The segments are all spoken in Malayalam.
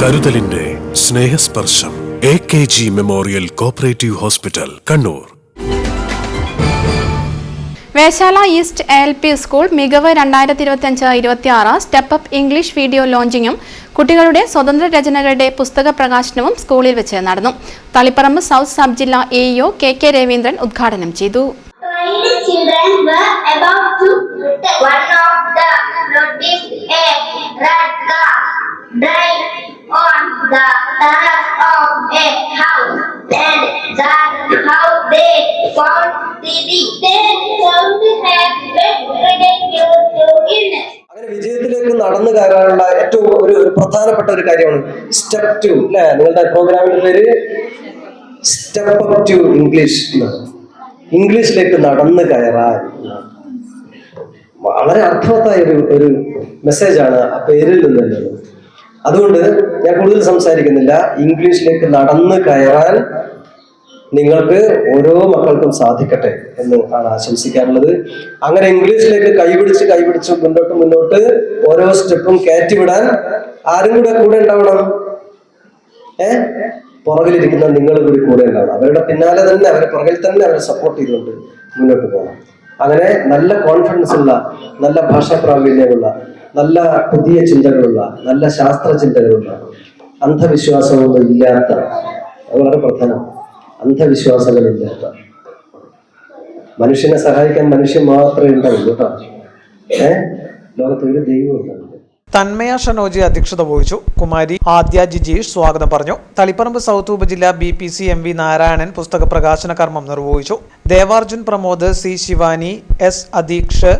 കരുതലിന്റെ Snehasparsham A K G memorial cooperative hospital Kannur. Veshala east L P school മികവ് രണ്ടായിരത്തി ഇരുപത്തിയഞ്ച് ഇരുപത്തി ആറ് സ്റ്റെപ്പ് അപ്പ് ഇംഗ്ലീഷ് വീഡിയോ ലോഞ്ചിങ്ങും കുട്ടികളുടെ സ്വതന്ത്ര രചനകളുടെ പുസ്തക പ്രകാശനവും സ്കൂളിൽ വെച്ച് നടന്നു. തളിപ്പറമ്പ് സൗത്ത് സബ് ജില്ലാ എഇഒ കെ കെ രവീന്ദ്രൻ ഉദ്ഘാടനം ചെയ്തു. Children were about to one of the noticed a on the terrace of a house and that's how they found TV. They found have been ridiculous to illness. വിജയത്തിലേക്ക് നടന്നു കയറാനുള്ള ഏറ്റവും ഒരു പ്രധാനപ്പെട്ട ഒരു കാര്യമാണ് സ്റ്റെപ്പ് ടു അല്ലെ നിങ്ങളുടെ പ്രോഗ്രാമിന്റെ പേര് സ്റ്റെപ്പ് അപ്പ് ടു ഇംഗ്ലീഷ്. ഇംഗ്ലീഷിലേക്ക് നടന്നു കയറാൻ വളരെ അർത്ഥവത്തായ ഒരു ഒരു മെസ്സേജാണ് ആ പേരിൽ നിന്നുള്ളത് അതുകൊണ്ട് ഞാൻ കൂടുതൽ സംസാരിക്കുന്നില്ല. ഇംഗ്ലീഷിലേക്ക് നടന്ന് കയറാൻ നിങ്ങൾക്ക് ഓരോ മക്കൾക്കും സാധിക്കട്ടെ എന്ന് ആണ് ആശംസിക്കാറുള്ളത്. അങ്ങനെ ഇംഗ്ലീഷിലേക്ക് കൈപിടിച്ച് കൈപിടിച്ച് മുന്നോട്ട് മുന്നോട്ട് ഓരോ സ്റ്റെപ്പും കയറ്റിവിടാൻ ആരും കൂടെ കൂടെ ഉണ്ടാവണം. ഏ? പുറകിലിരിക്കുന്ന നിങ്ങൾ കൂടി കൂടെ ഉണ്ടാവണം. അവരുടെ പിന്നാലെ തന്നെ അവരെ പുറകിൽ തന്നെ അവരെ സപ്പോർട്ട് ചെയ്തുകൊണ്ട് മുന്നോട്ട് പോകണം. അങ്ങനെ നല്ല കോൺഫിഡൻസ് ഉള്ള നല്ല ഭാഷാ പ്രാവീണ്യമുള്ള നല്ല പുതിയ ചിന്തകളുള്ള നല്ല ശാസ്ത്ര ചിന്തകളുള്ള അന്ധവിശ്വാസമൊന്നും ഇല്ലാത്ത വളരെ പ്രധാനം അന്ധവിശ്വാസങ്ങളില്ലാത്ത. മനുഷ്യനെ സഹായിക്കാൻ മനുഷ്യൻ മാത്രമേ ഉണ്ടാവുള്ളൂ കേട്ടോ. ഏ? ലോകത്ത് ഒരു ദൈവം തന്മയ ഷനോജി അധ്യക്ഷത വഹിച്ചു. കുമാരി ആദ്യ ജിജീഷ് സ്വാഗതം പറഞ്ഞു. തളിപ്പറമ്പ് സൗത്ത് ഉപജില്ല B P C M V Narayanan പുസ്തക പ്രകാശന കർമ്മം നിർവഹിച്ചു. ദേവാർജുൻ പ്രമോദ് സി ശിവാനി എസ് അധീക്ഷ്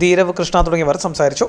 ധീരവ് കൃഷ്ണ തുടങ്ങിയവർ സംസാരിച്ചു.